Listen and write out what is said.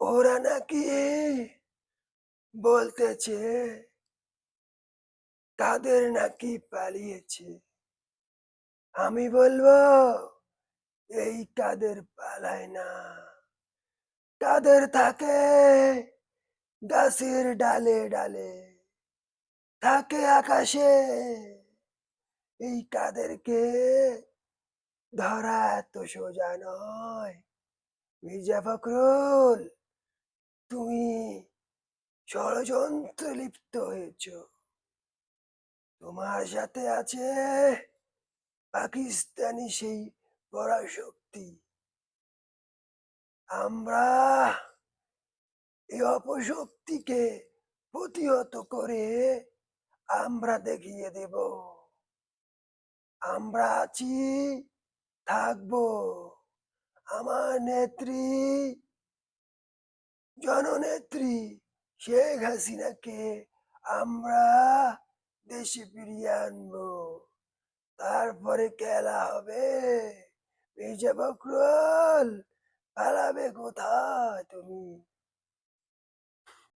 ওরা নাকি বলতেছে তাদের নাকি পালিয়েছে। আমি বলব, এই তাদের পালায় না। তাদের থাকে গাছের ডালে ডালে, থাকে আকাশে। এই তাদেরকে ধরা এত সোজা নয়। মির্জা ফখরুল ষড়যন্ত্রে লিপ্ত হয়েছ। তোমার সাথে আছে পাকিস্তানি সেই পরাশক্তি। আমরা এই অপশক্তিকে প্রতিহত করে আমরা দেখিয়ে দেব। আমরা আছি, থাকব। আমার নেত্রী, জননেত্রী শেখ হাসিনাকে আমরা দেশে ফিরিয়ে আনব। তারপরে খেলা হবে। মির্জা ফখরুল পালাবে কোথায় তুমি?